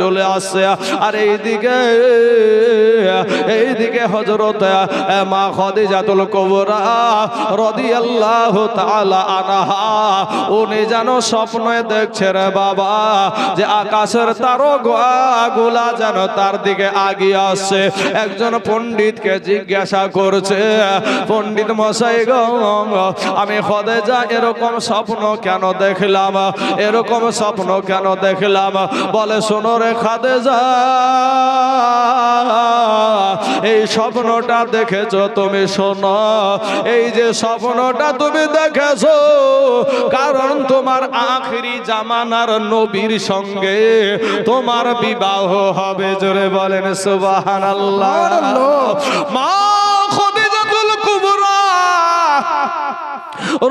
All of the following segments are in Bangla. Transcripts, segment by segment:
চলে আসছে আর এইদিকে এইদিকে হজরত মা খদিজাতুল কুবরা রাদিয়াল্লাহু তাআলা আনহা, উনি যেন স্বপ্নে দেখছে রে বাবা, যে আকাশের তারকাগুলা যেন তার দিকে আগিয়ে আসছে একজন পণ্ডিতকে জিজ্ঞাসা করছে, পণ্ডিত মশাই আমি খদেজা, এরকম স্বপ্ন কেন দেখলাম? এরকম স্বপ্ন কেন দেখলাম? বলে, শোনো রে খাদেজা এই স্বপ্নটা দেখেছ তুমি শোনো। এই যে স্বপ্নটা তুমি দেখেছ কারণ তোমার আখরি জামানার নবীর সঙ্গে তোমার বিবাহ হবে। জোরে বলেন আল্লাহ মা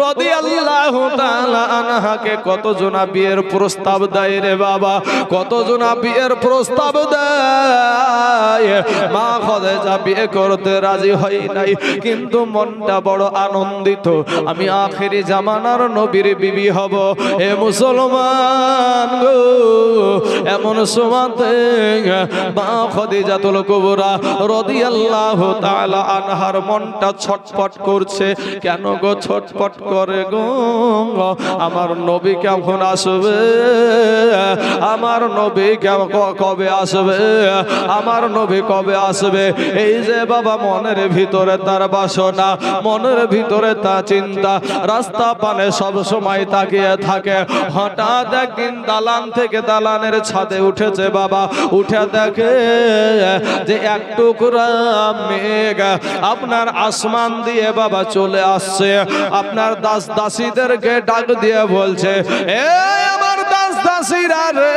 রাদিয়াল্লাহু তাআলা আনহাকে কত জনা বিয়ের প্রস্তাব দেয় রে বাবা, কত জনা বিয়ের প্রস্তাব দেয়। মা খাদিজা বিয়ে করতে রাজি হয় নাই, কিন্তু মনটা বড় আনন্দিত। আমি আখেরি জামানার নবীর বিবি হব। এ মুসলমান গো, এমন সমাতে মা খাদিজাতুল কুবরা রাদিয়াল্লাহু তাআলা আনহার মনটা ছটফট করছে। কেন গো ছটফট করে গো। আমার নবী কেমন আসবে? আমার নবী কবে আসবে? আমার নবী কবে আসবে? এই যে বাবা মনের ভিতরে তার বাসনা, মনের ভিতরে তা চিন্তা, রাস্তা পানে সব সময় তাকিয়ে থাকে। হঠাৎ একদিন দালান থেকে দালানের ছাদে উঠেছে বাবা। উঠে দেখে যে এক টুকরা মেঘ আপনার আসমান দিয়ে বাবা চলে আসছে। আপনার দাস দাসীদেরকে ডাক দিয়ে বলছে এ আমার দাস দাসীরা রে,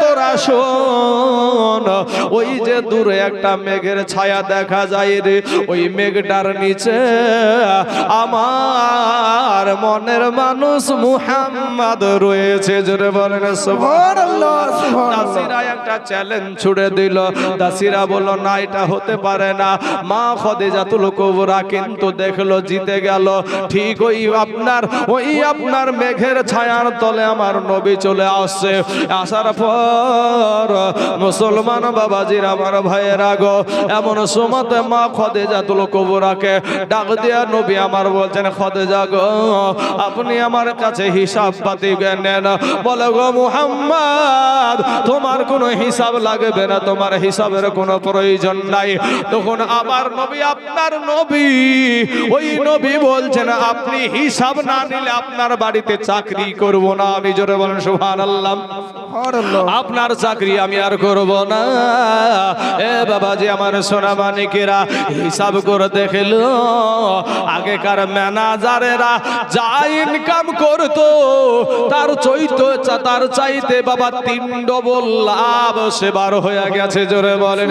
তোরা শোন। ওই যে দূরে একটা মেঘের ছায়া দেখা যায় রে, ওই মেঘটার নিচে আমার মনের মানুষ মুহাম্মদ রয়েছে। জোরে বলেন, সুবহানাল্লাহ। একটা চ্যালেঞ্জ ছুড়ে দিল। দাসীরা বলল, না, এটা হতে পারে না। মা খদিজাতুল কুবরা কিন্তু দেখল, জিতে গেল। ঠিক ওই আপনার ওই আপনার মেঘের ছায়ার তলে আমার নবী চলে আসছে আসার পর মুসলমান বাবাজির আমার ভাইয়ের আগো এমন সময়তে মা খদিজাতুল কুবরাকে ডাক দিয়া নবী আমার বলছেন, খদিজা গো, আপনি আমার কাছে হিসাব পাতি নেন বলে গো মুহাম্মদ, তোমার কোনো হিসাব লাগবে না, তোমার হিসাবের কোনো প্রয়োজন নাই। তখন আমার নবী, আপনার নবী, ওই নবী বলছেন, আপনি হিসাব না নিলে আপনার বাড়িতে চাকরি করব না। আমি জোরে বলেন, সুবহানাল্লাহ। সুবহানাল্লাহ। আপনার চাকরি আমি আর করব না এ বাবাজি আমার সোনা মানিকেরা হিসাব করে দেখল আগেকার ম্যানেজারেরা যা ইনকাম করতো তার চৈত তার চাইতে বাবা তিন ডবল লাভ সেবার হয়ে গেছে জোরে বলেন।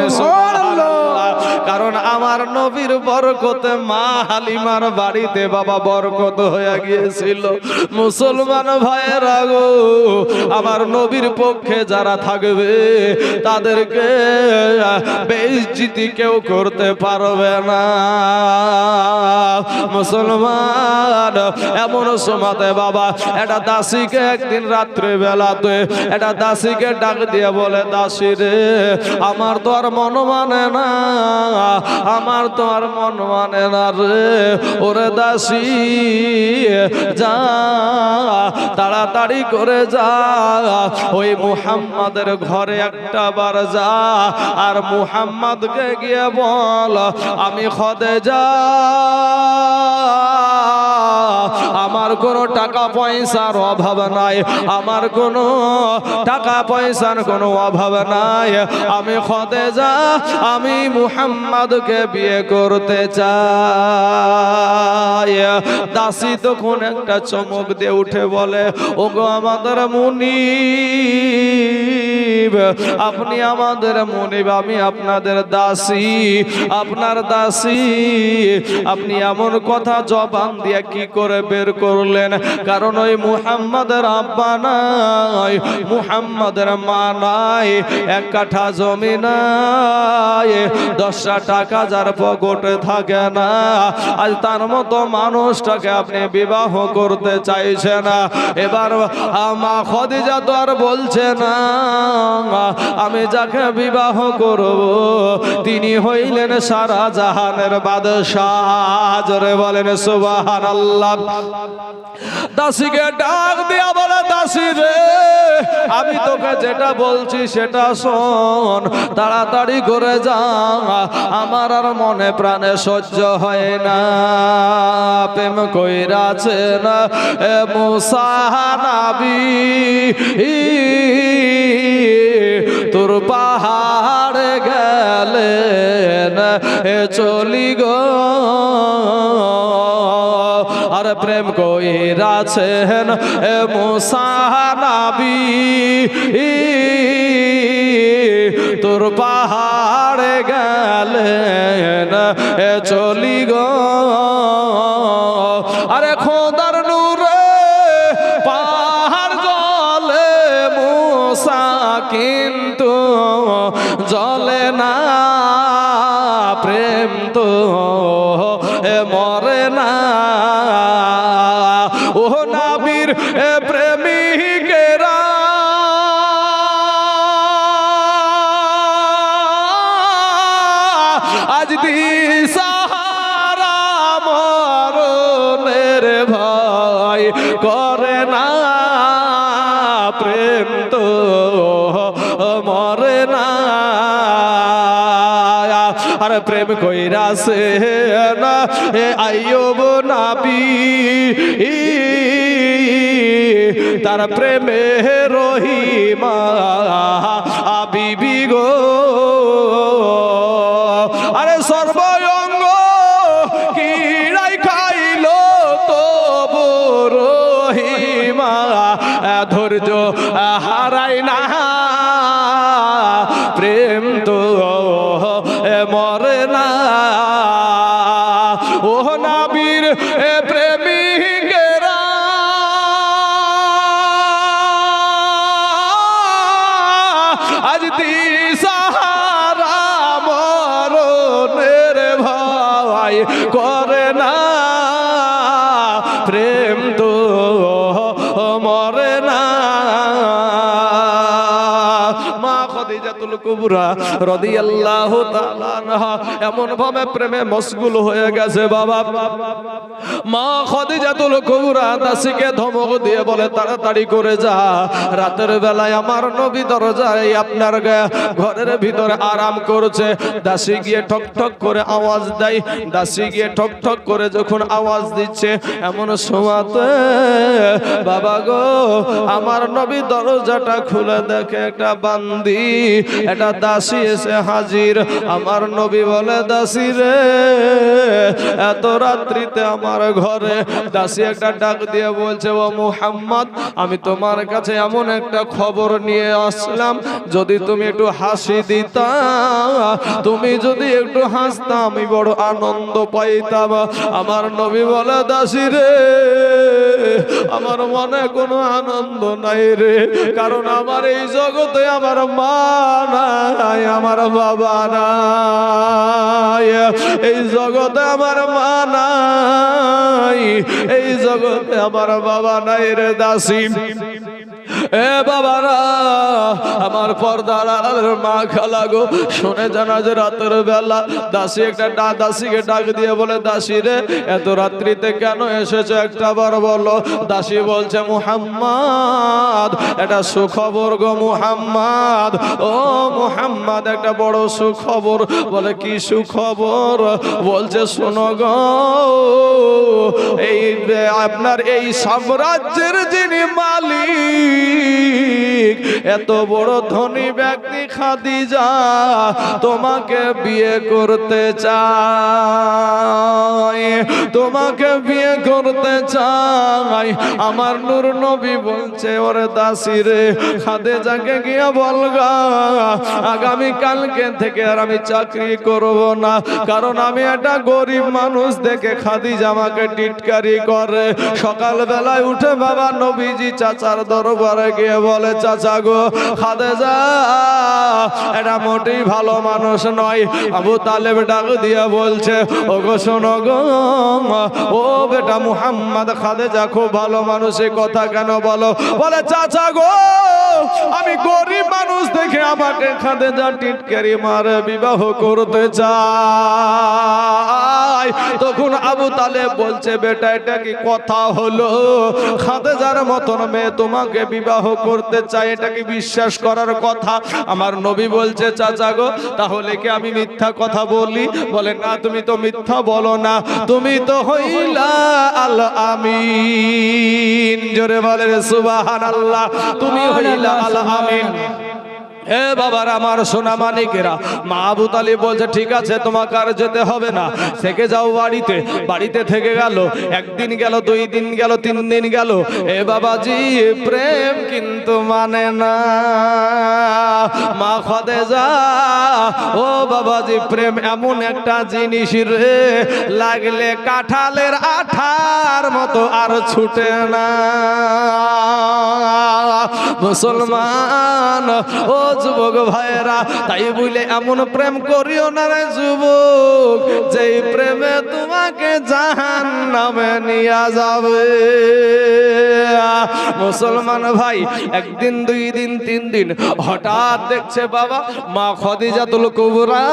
কারণ আমার নবীর বরকতে মা হালিমার বাড়িতে বাবা বরকত হয়ে গিয়েছিল মুসলমান ভাইয়েরা গো আমার নবীর পক্ষে যারা থাকবে, তাদেরকে বেইজ্জতি কেউ করতে পারবে না। মুসলমান, এমন সমাতে বাবা, এটা দাসীকে একদিন রাত্রে বেলাতে এটা দাসীকে ডাক দিয়ে বলে, দাসী রে, আমার তো আর মন মানে না, আমার তো আর মন মানে না রে। ওরে দাসী, যা, তাড়াতাড়ি করে যা। ওই মুহাম্মাদের ঘরে একটা বার যা আর মুহাম্মাদকে গিয়ে বল আমি খদে যা আমার কোনো টাকা পয়সার অভাব নাই। আমার কোনো টাকা পয়সার কোনো অভাব নাই। আমি খদে যা আমি মুহাম্মাদকে বিয়ে করতে চাই। দাসী তখন একটা চমক দিয়ে উঠে বলে, ওগো আমাদের মুনিব আপনি আমাদের মুনিব, আমি আপনাদের দাসী, আপনার দাসী। আপনি এমন কথা জবান দিয়ে কি করে বের করলেন? কারণ ওই মুহাম্মাদের আব্বা নাই, মুহাম্মাদের মা নাই, এক কাঠা জমি নাই, দশটা টাকা যার পকেটে থাকে না। আজ তার মতো মানুষটাকে আপনি বিবাহ করতে চাইছে না। এবার মা খদিজা তো আর বলছে না। আমি যাকে বিবাহ করব, তিনি হইলেন সারা জাহানের বাদশাহ। বলেন সুবাহান আল্লাহ দাসীকে ডাক দিয়া বলে, দাসী রে, আমি তোকে যেটা বলছি সেটা শোন, তাড়াতাড়ি করে যা, আমার আর মনে প্রাণে সহ্য হয় না, প্রেম কইরাছে না। এ মুসাহানাবি তোর পাহাড়ে গেলেন, এ চলি গো। আর প্রেম কইরাছেন, এ মুসানাবি তোর পাহাড়ে গেলেন, এ চলি প্রেম কইরাছে না এ আইয়ব নাবি। তার প্রেমে রহিমা। এ তাড়াতাড়ি করে যা। রাতের বেলায় আমার নবী দরজায় আপনার ঘরের ভিতরে আরাম করছে। দাসী গিয়ে ঠক ঠক করে আওয়াজ দেয়। দাসী গিয়ে ঠক ঠক করে যখন আওয়াজ দিচ্ছে, এমন সময়তে বাবা গো, আমার নবী দরজাটা খুলে দেখে একটা বান্দি একটা দাসী এসে হাজির। আমার নবী বলে, দাসী রে, এত রাত্রিতে আমার ঘরে দাসী একটা ডাক দিয়ে বলছে, ও মুহাম্মদ, আমি তোমার কাছে এমন একটা খবর নিয়ে আসলাম। যদি তুমি একটু হাসি দিতা, তুমি যদি একটু হাসতা, আমি বড় আনন্দ পাইতাম। আমার নবী বলে, দাসী রে, আমার মনে কোনো আনন্দ নাই রে, কারণ আমার এই জগতে আমার মা নাই আমার বাবা নাই। এই জগতে আমার মা নাই। এই জগতে আমার বাবা নাই রে দাসী। এ বাবারা, আমার পর্দার আড়ালের মা খালা গো, শুনে জানা যে রাতের বেলা দাসী একটা ডা, দাসীকে ডাক দিয়ে বলে, দাসী রে, এত রাত্রিতে কেন এসেছ একটা বার বলো? দাসী বলছে, মুহাম্মদ এটা সুখবর গো মুহাম্মদ, ও মুহাম্মদ, একটা বড় সুখবর। বলে, কি সুখবর? বলছে, শোনো গো, এই আপনার এই সাম্রাজ্যের যিনি মালিক এত বড় ধনী ব্যক্তি খাদিজা তোমাকে বিয়ে করতে চায়, তোমাকে বিয়ে করতে চাই আমার নূর নবী বলছে, ওরে দাসী রে, খাদেজাকে গিয়ে বলগা, আগামী কালকে থেকে আর আমি চাকরি করব না, কারণ আমি একটা গরিব মানুষ দেখে খাদিজা আমাকে টিটকারি করে। সকাল বেলায় উঠে বাবা নবীজি চাচার দরবারে গিয়ে বলে, চাচা গো, খাদেজা, এটা মোটেই ভালো মানুষ নয়। আবু তালেব ডাক দিয়া বলছে ও গো শোনো গো, ও বেটা মুহাম্মদ খাদেজা খুব ভালো মানুষ, এ কথা কেন বলো? বলে, চাচা গো, আমি গরিব মানুষ দেখে আমাকে খাদেজা টিটকারি মারে, বিবাহ করতে চাই। তখন আবু তালে বলছে, বেটা, এটা কি কথা হলো? খাদেজার মতন মেয়ে তোমাকে বিবাহ করতে চাই এটা কি বিশ্বাস করার কথা। আমার নবী বলছে, চাচা গো, তাহলে কি আমি মিথ্যা কথা বলি? বলে, না, তুমি তো মিথ্যা বলো না। তুমি তো হইলা আল আমিন জোরে বলে সুবাহান আল্লাহ তুমি হইলা আল আমিন এ বাবার আমার সোনা মানিকেরা মা আবু তালিব বলছে, ঠিক আছে, তোমাকে আর যেতে হবে না। থেকে যাও বাড়িতে। বাড়িতে থেকে গেল, একদিন গেল, দুই দিন গেল, তিন দিন গেল। এ বাবাজি, প্রেম কিন্তু মানে না। মা খদে যা ও বাবাজি, প্রেম এমন একটা জিনিস রে, লাগলে কাঁঠালের আঠার মতো আর ছুটে না। মুসলমান, ও যুবক ভাইয়েরা তাই বলে এমন প্রেম করিও না রে যুবক। যেই প্রেমে তোমাকে জাহান নামে নিয়ে যাবে। মুসলমান ভাই একদিন দুই দিন তিন দিন হঠাৎ দেখছে বাবা মা খদিজাতুল কুবরা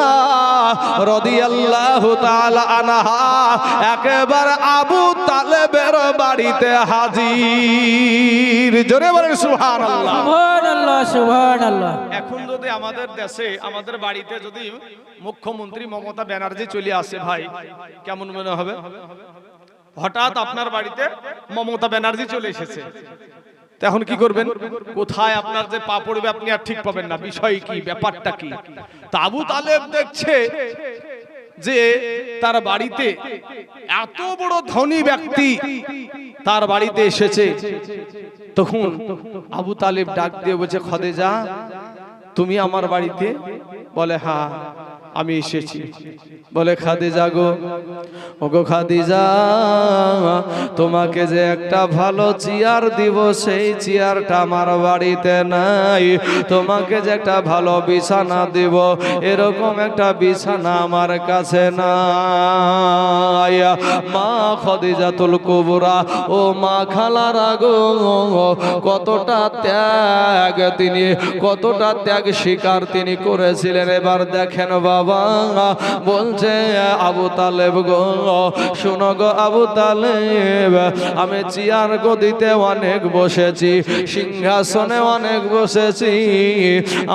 রাদিয়াল্লাহু তাআলা আনহা একেবারে আবু তালেবের বাড়িতে হাজির। জোরে বলেন সুবহানাল্লাহ। সুবহানাল্লাহ সুবহানাল্লাহ। এখন যদি আমাদের দেশে আমাদের বাড়িতে যদি মুখ্যমন্ত্রী মমতা ব্যানার্জি চলে আসে ভাই কেমন মনে হবে? হঠাৎ আপনার বাড়িতে মমতা ব্যানার্জি চলে এসেছে। এখন কি করবেন? কোথায় আপনার যে পা পড়বে আপনি আর ঠিক পাবেন না? বিষয় কি? ব্যাপারটা কি? তা আবু তালেব দেখছে যে তার বাড়িতে এত বড় ধনী ব্যক্তি তার বাড়িতে এসেছে। তখন আবু তালেব ডাক দিয়ে বলছে খদেজা তুমি আমার বাড়িতে? বলে হ্যাঁ। আমি এসেছি। বলে খাদিজা গো ওগো খাদিজা তোমাকে যে একটা ভালো চেয়ার দিব সেই চেয়ারটা আমার বাড়িতে নাই। তোমাকে যে একটা ভালো বিছানা দিব এরকম একটা বিছানা আমার কাছে নাই। মা খদিজাতুল কুবরা ও মা খালারা গো কতটা ত্যাগ তিনি কতটা ত্যাগ স্বীকার তিনি করেছিলেন। এবার দেখেন বাবা বলছে, আবু তালেব গো, শোনো গো আবু তালেব, আমি চেয়ার গদিতে অনেক বসেছি, সিংহাসনে অনেক বসেছি,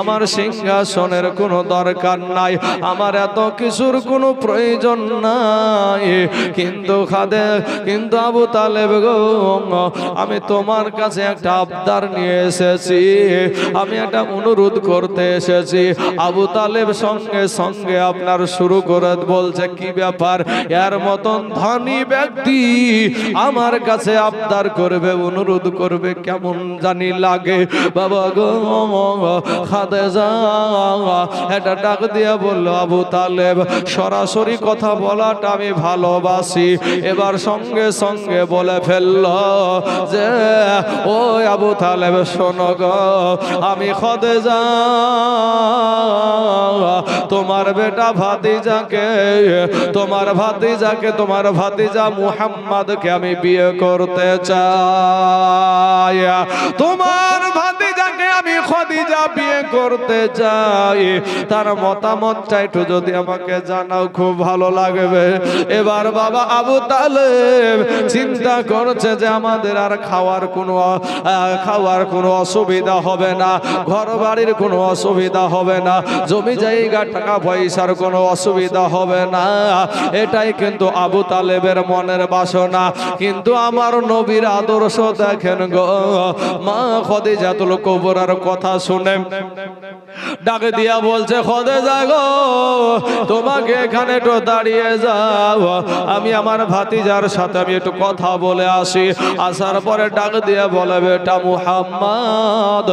আমার সিংহাসনের কোনো দরকার নাই, আমার এত কিছুর কোনো প্রয়োজন নাই, কিন্তু খাদে, কিন্তু আবু তালেব গো, আমি তোমার কাছে একটা আবদার নিয়ে এসেছি, আমি একটা অনুরোধ করতে এসেছি, আবু তালেব সঙ্গে সঙ্গে আপনার শুরু করে বলছে, কি ব্যাপার? এর মতন ধনী ব্যক্তি আমার কাছে আবদার করবে, অনুরোধ করবে, কেমন জানি লাগে। বাবা গো খাদে এটা ডাক দিয়া বলল, আবু তালেব, সরাসরি কথা বলাটা আমি ভালোবাসি। এবার সঙ্গে সঙ্গে বলে ফেলল যে ও আবু তালেব, শোনো আমি খদে যা তোমার বেটা ভাতিজাকে তোমার ভাতিজাকে তোমার ভাতিজা মুহাম্মদকে আমি বিয়ে করতে চাই। তোমার ভাতিজাকে আমি খদিজা বিয়ে করতে চাই। তার মতামতটা একটু যদি আমাকে জানাও, খুব ভালো লাগবে। এবার বাবা আবু তালেব চিন্তা করছে যে আমাদের আর খাওয়ার কোনো খাওয়ার কোনো অসুবিধা হবে না ঘর বাড়ির কোনো অসুবিধা হবে না, জমি জায়গা, টাকা পয়সার কোনো অসুবিধা হবে না। এটাই কিন্তু আবু তালেবের মনের বাসনা। কিন্তু আমার নবীর আদর্শ দেখেন গো, মা খদিজাতুল কুবরার কথা শুনে ডাক দিয়া বলছে, খদে গো তোমাকে এখানে একটু দাঁড়িয়ে যাও। আমি আমার ভাতিজার সাথে আমি একটু কথা বলে আসি। আসার পরে ডাক দিয়া বলে, বেটা মুহাম্মদ,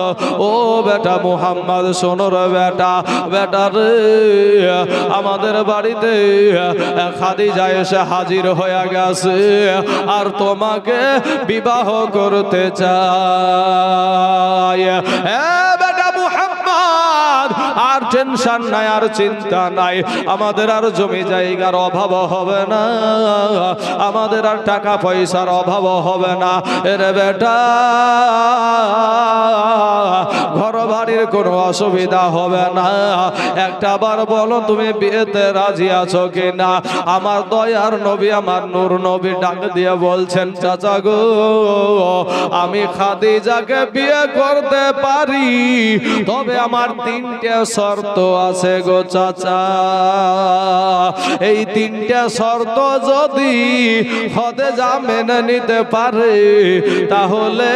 ও বেটা মুহাম্মদ, শোনো রে বেটা বেটা রে, আমাদের বাড়িতে খাদিজা এসে হাজির হয়ে গেছে, আর তোমাকে বিবাহ করতে চায়। বেটা মুহাম্মদ আর টেনশন নাই, আর চিন্তা নাই। আমাদের আর জমি জায়গার অভাব হবে না। আমাদের আর টাকা পয়সার অভাব হবে না। এরে বেটা ঘর বাড়ির কোনো অসুবিধা হবে না। একটা বার বলো, তুমি বিয়েতে রাজি আছো কি না আমার দয়ার নবী, আমার নূর নবী ডাক দিয়ে বলছেন, চাচা গো, আমি খাদিজাকে বিয়ে করতে পারি। তবে আমার তিনটে শর্ত আছে গো চাচা। এই তিনটে শর্ত যদি খদেজা মেনে নিতে পারে, তাহলে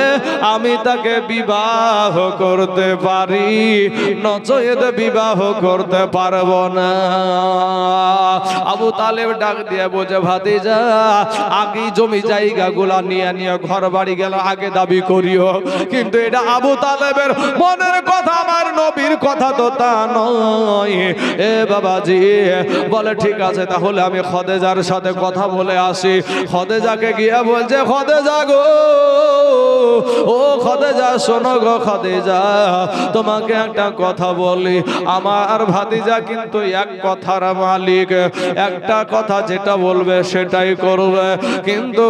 আমি তাকে বিবাহ করতে পারি। নচয়েত বিবাহ করতে পারব না। আবু তালেব ডাক দিয়ে বোঝে ভাতিজা, আগে জমি জায়গা গুলা নিয়ে নিয়ে ঘর বাড়ি গেল আগে দাবি করিও। কিন্তু এটা আবু তালেবের মনের কথা আমার নবীর কথা তো তা নয়। এ বাবাজি, বলে ঠিক আছে, তাহলে আমি খদেজার সাথে কথা বলে আসি। খদেজাকে গিয়ে বলছে, খদেজা গো, ও খদেজা, শোনো গো খদেজা, তোমাকে একটা কথা বলি। আমার ভাতিজা কিন্তু এক কথার মালিক, একটা কথা যেটা বলবে সেটাই করবে। কিন্তু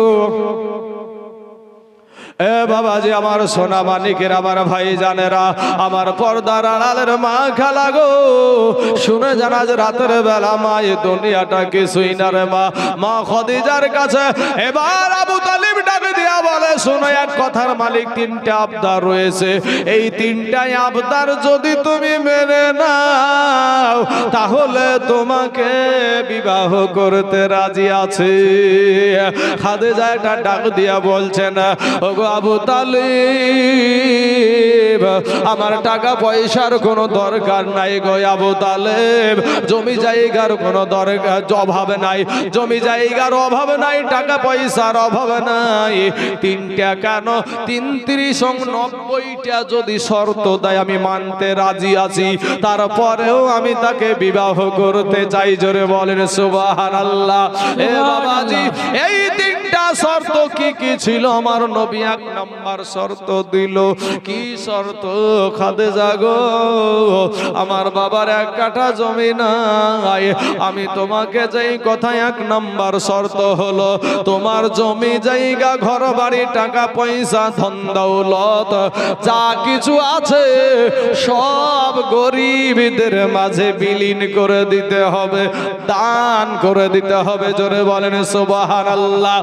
এ বাবাজি আমার সোনা মানিকের আমার ভাই জানেরা আমার পর্দার আড়ালের মা খেলা গো। শুনে জানা যে রাতের বেলা মা এ দুনিয়াটা কিছুই না রে মা। মা খদিজার কাছে এবার আবু তালিব ডাকে দিয়া বলে, শুনো, এক কথার মালিক, তিনটা আবদার রয়েছে। এই তিনটাই আবদার যদি তুমি মেনে নাও, তাহলে তোমাকে বিবাহ করতে রাজি আছে। খাদেজা একটা ডাক দিয়া বলছেন, ওগো আবু তালিব। আমার টাকা পয়সার কোনো দরকার নাই গো আবু তালেব। জমি জায়গার কোনো দরকার, অভাব নাই। জমি জায়গার অভাব নাই, টাকা পয়সার অভাব নাই। তিনটা কেন তিন তিরিশ নব্বইটা যদি শর্ত দেয়, আমি মানতে রাজি আছি। তারপরেও আমি তাকে বিবাহ করতে চাই, জোরে বলেন সুবাহান আল্লাহ এই তিনটা শর্ত কি কি ছিল? আমার নবী এক নাম্বার শর্ত দিল। কি শর্ত? খাদে জাগো আমার বাবার এক কাঠা জমি নাই। আমি তোমাকে যেই কথা এক নাম্বার শর্ত হলো, তোমার জমি, জায়গা ঘর বাড়ি টাকা, পয়সা, ধন, দৌলত, যা কিছু আছে সব গরিবদের মাঝে বিলীন করে দিতে হবে, দান করে দিতে হবে। জোরে বলেন সুবাহান আল্লাহ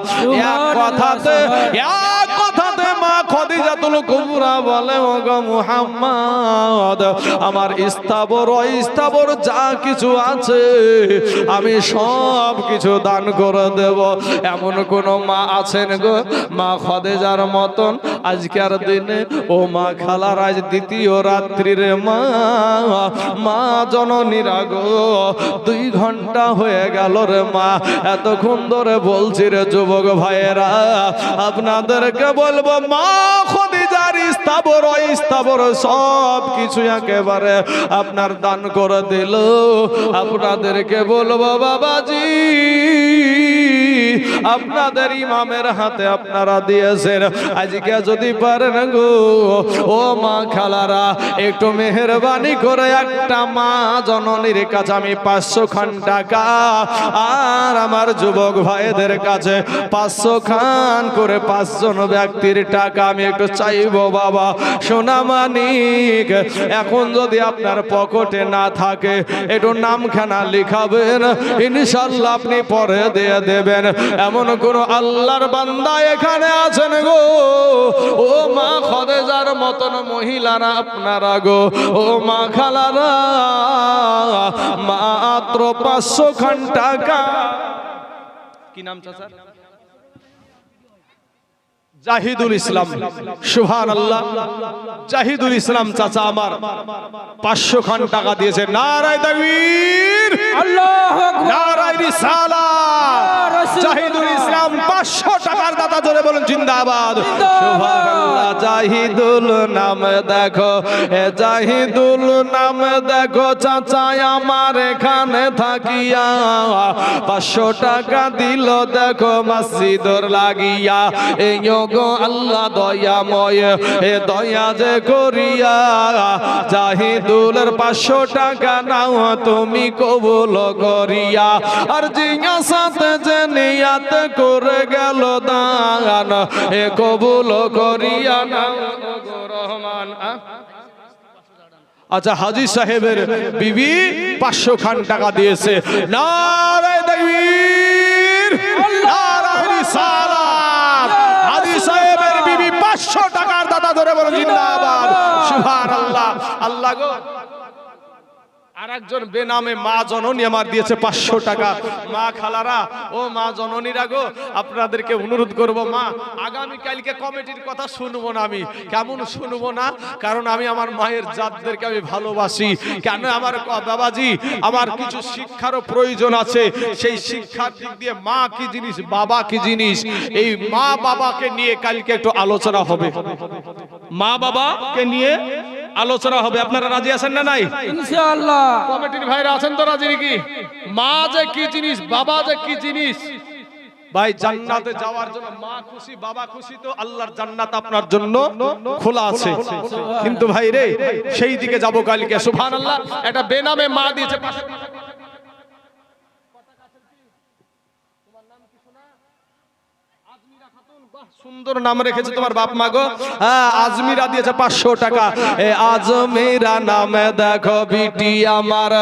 এক কথাতে এক খদিজাতুল কুবরা বলে, ওগো মুহাম্মদ, আমার স্থাবর যা কিছু আছে, আমি সব কিছু দান করে দেব। এমন কোন মা আছেন গো? মা খদেজার মতন। আজকের দিনে, ও মা খালার আজ দ্বিতীয় রাত্রির মা। মা জননীরা গো, দুই ঘণ্টা হয়ে গেল রে মা। এতক্ষণ ধরে বলছি রে যুবক ভাইয়েরা, আপনাদেরকে বলব, মা খদিজার স্থাবর স্থাবর সব কিছু একেবারে আপনার দান করে দিল। আপনাদেরকে বলব বাবাজি। আপনাদের ইমামের হাতে আপনারা দিয়েছেন। আজকে যদি পারেন গো, ও মা খালারা, একটু মেহরবানি করে একটা মা জননীর কাছে আমি পাঁচশো খান টাকা আর আমার যুবক ভাইদের কাছে পাঁচশো খান করে পাঁচজন ব্যক্তির টাকা আমি একটু চাইব বাবা। সোনা মানিক, এখন যদি আপনার পকেটে না থাকে, একটু নামখানা লিখাবেন। ইনশাল্লাহ আপনি পরে দিয়ে দেবেন। এমন কোন আল্লাহর বান্দা এখানে আছেন গো? ও মা খদেজার মতন মহিলারা আপনারা গো। ও মা খালারা, মাত্র পাঁচশো খান টাকা। কি নাম চাচা জাহিদুল ইসলাম। সুহান আল্লাহ জাহিদুল ইসলাম চাচা আমার পাঁচশো খান টাকা দিয়েছে। নারায় আকবার। নারায় জাহিদুল ইসলাম পাঁচশো টাকার দাতা জোরে বলুন জিন্দাবাদ। জাহিদুল নাম দেখো। এ জাহিদুল নাম দেখো চাচা আমার এখানে থাকিয়া। পাঁচশো টাকা দিল দেখো মসজিদর লাগিয়া। এই গো আল্লাহ দয়াময়, এ দয়া যে করিয়া জাহিদুলের পাঁচশো টাকা নাও, তুমি কবুল করিয়া। আর জিয়া সাথে যে নিয়াত করে গেল দান, এ কবুল করিয়া নাও। রহমান আচ্ছা হাজি সাহেবের বিবি পাঁচশো খান টাকা দিয়েছে। নারায় তাকবীর নারায় রিসালাত হাজি সাহেবের বিবি পাঁচশো টাকার দাদা ধরে বলো জিন্দাবাদ। সুবহানাল্লাহ। আল্লাহ গো। আর একজন বেনামে মা জননী আমার দিয়েছে পাঁচশো টাকা। মা খালারা, ও মা জননীরা গো, আপনাদেরকে অনুরোধ করব, মা, আগামী কালকে কমিটির কথা শুনব না আমি। কেমন শুনব না? কারণ আমি আমার মায়ের জাতদেরকে আমি ভালোবাসি। কেন আমার বাবাজি, আমার কিছু শিক্ষারও প্রয়োজন আছে। সেই শিক্ষার দিক দিয়ে মা কি জিনিস, বাবা কি জিনিস? এই মা বাবাকে নিয়ে কালকে একটু আলোচনা হবে। মা বাবাকে নিয়ে আলোচনা হবে আপনারা রাজি আছেন না নাই? ইনশাআল্লাহ। কমিটির ভাইরা আছেন তো রাজি নাকি? মা যে কি জিনিস বাবা যে কি জিনিস? ভাই জান্নাতে যাওয়ার জন্য মা খুশি বাবা খুশি তো আল্লাহর জান্নাত আপনার জন্য খোলা আছে। কিন্তু ভাই রে সেই দিকে যাব কালকে সুবহানাল্লাহ। এটা বেনামে মা দিয়েছে সুন্দর নাম রেখেছে তোমার বাপ মা গো। হ্যাঁ আজমিরা দিয়েছে পাঁচশো টাকা। আজমিরা নামে দেখো বিটি আমার।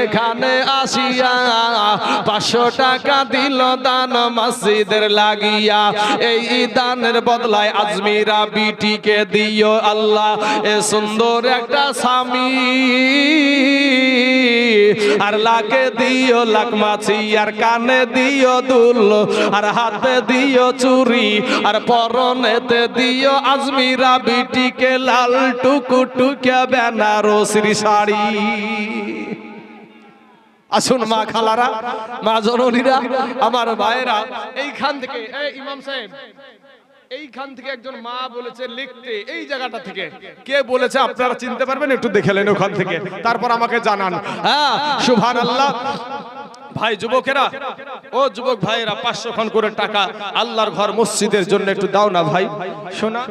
এখানে আসিয়া পাঁচশো টাকা দিল দান মসজিদের লাগিয়া। এই দানের বদলায় আজমিরা বিটিকে দিও আল্লাহ। এ সুন্দর একটা স্বামী। আর লাকে দিও লাক মাছি, আর কানে দিও দুল, আর হাতে দিও চুরি। আর পরনেতে দিও আজমিরা বিটিকে লাল টুকু টুকে বেনারসির শাড়ি। আসুন মা খালারা, মা জননীরা, আমার ভাইরা এইখান থেকে ইমাম সাহেব। এইখান থেকে একজন মা বলেছে, লিখতে। এই জায়গাটা থেকে। কে বলেছে, আপনারা চিনতে পারবেন? একটু দেখে নেন ওখান থেকে। তারপর আমাকে জানান। হ্যাঁ সুভান আল্লাহ ভাই, যুবকেরা, ও যুবক ভাইয়েরা, পাঁচশো খান করে টাকা আল্লাহর ঘর মসজিদের জন্য একটু দাও না ভাই। শোনা।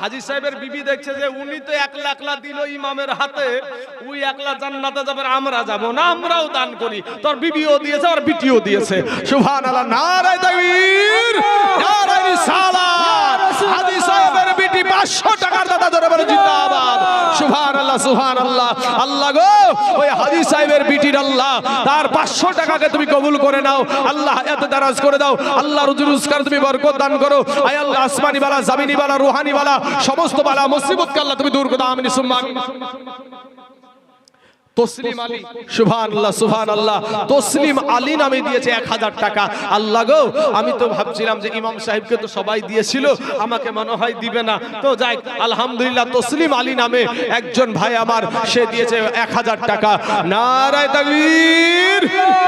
হাজি সাহেবের বিবি দেখছে যে উনি তো একলা একলা দিল ইমামের হাতে। ওই একলা জান্নাতে যাবে, আমরা যাব না, আমরাও দান করি। তোর বিবিও দিয়েছে, আর বিটিও দিয়েছে। সুভান আল্লাহ নারায় দেবীর হাজি সাহেবের বিটি 500 টাকার দাদা ধরে বলে, জিন্দাবাদ। আল্লাহ গো, ওই সাহেবের বিটির আল্লাহ, তার 500 টাকাকে তুমি কবুল করে নাও। আল্লাহ এত দারাজ করে দাও। আল্লাহ রুজি রোজগার তুমি বরকত দান করো। আয় আল্লাহ, আসমানি বালা, জামিনি বালা, রুহানি বালা, সমস্ত বালা মুসিবতকে আল্লাহ তুমি দূর করে দাও। তসলিম আলী। সুভান আল্লাহ সুভান আল্লাহ তসলিম আলী নামে দিয়েছে এক হাজার টাকা। আল্লাহ গো, আমি তো ভাবছিলাম যে ইমাম সাহেবকে তো সবাই দিয়েছিল, আমাকে মনে হয় দিবে না। তো যাই, আলহামদুলিল্লাহ, তসলিম আলী নামে একজন ভাই আমার, সে দিয়েছে এক হাজার টাকা। নারায় তাকবীর,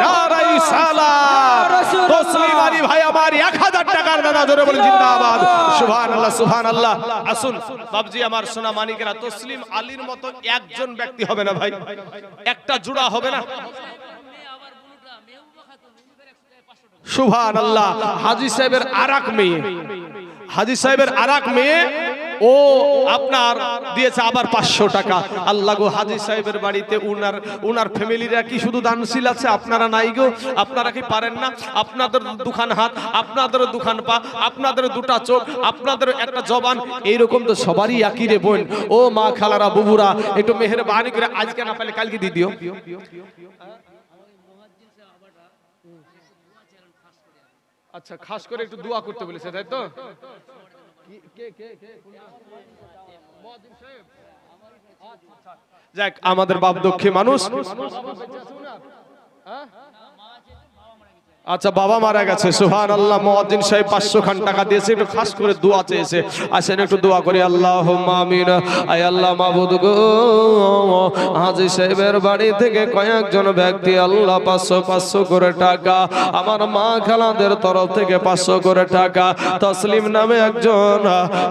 নারায় সালাম। তসলিম আলী ভাই আমার এক হাজার টাকার দাদা, ধরে বলেন, জিন্দাবাদ। সুভান আল্লাহ সুভান আল্লাহ আসুন বাবজি আমার সোনা মানিকেরা, তসলিম আলীর মতো একজন ব্যক্তি হবে না ভাই? একটা জোড়া হবে না। সুভান আল্লাহ হাজি সাহেবের আরাক মেয়ে। হাজি সাহেবের আরাক মেয়ে ও আপনার দিয়েছে আবার পাঁচশো টাকা আল্লাহ গো হাজি সাহেবের বাড়িতে উনার উনার ফ্যামিলিরা কি শুধু দানশীল আছে আপনারা নাই গো আপনারা কি পারেন না আপনাদের দুখান হাত আপনাদের দুখান পা আপনাদের দুটা চোখ আপনাদের একটা জবান এইরকম তো সবারই একই রে বোন ও মা খালারা বুবুরা একটু মেহরবানি করে আজকে না পেলে কালকে দিয়ে দিও আচ্ছা খাস করে একটু দোয়া করতে বলেছে তাই তো যাক আমাদের বাপ দক্ষী মানুষ। আচ্ছা বাবা মারা গেছে। সুহান আল্লাহ মহাদিন সাহেব পাঁচশো খান টাকা দিয়েছে একটু খাস করে দোয়া চেয়েছে। আসেন একটু দোয়া করি। আল্লাহ আমিন। আয় আল্লাহ মাবুদ গো। হাজি সাহেবের বাড়ি থেকে কয়েকজন ব্যক্তি আল্লাহ পাঁচশো পাঁচশো করে টাকা আমার মা খালাদের তরফ থেকে পাঁচশো করে টাকা তসলিম নামে একজন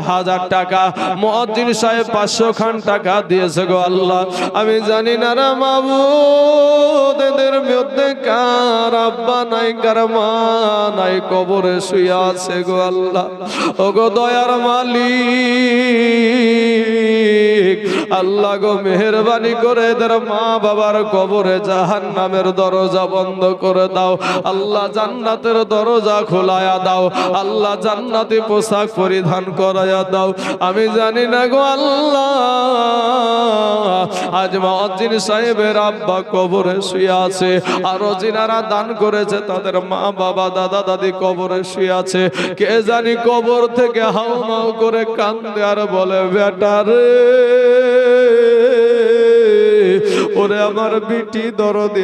হাজার টাকা মহাদিন সাহেব পাঁচশো খান টাকা দিয়েছে গো আল্লাহ। আমি জানি না রে মাবুদ এদের মধ্যে কার আব্বা নাই কার মা নাই কবরে শুয়ে আছে গো আল্লাহ। ও গো দয়ার মালিক। আল্লাহ গো মেহরবানি করে এদের মা বাবার কবরে জাহান নামের দরজা বন্ধ করে দাও। আল্লাহ জান্নাতের দরজা খোলায়া দাও। আল্লাহ জান্নাতি পোশাক পরিধান করায়া দাও। আমি জানি না গো আল্লাহ। আজ মহাজিন সাহেবের আব্বা কবরে শুয়ে আছে। আরও যিনারা দান করেছে তাদের মা, বাবা, দাদা, দাদি কবরে শুয়ে আছে। কে জানি কবর থেকে হাউ মাউ করে কান্দে আর বলে, বেটা রে, ওরে আমার বিটি দরদি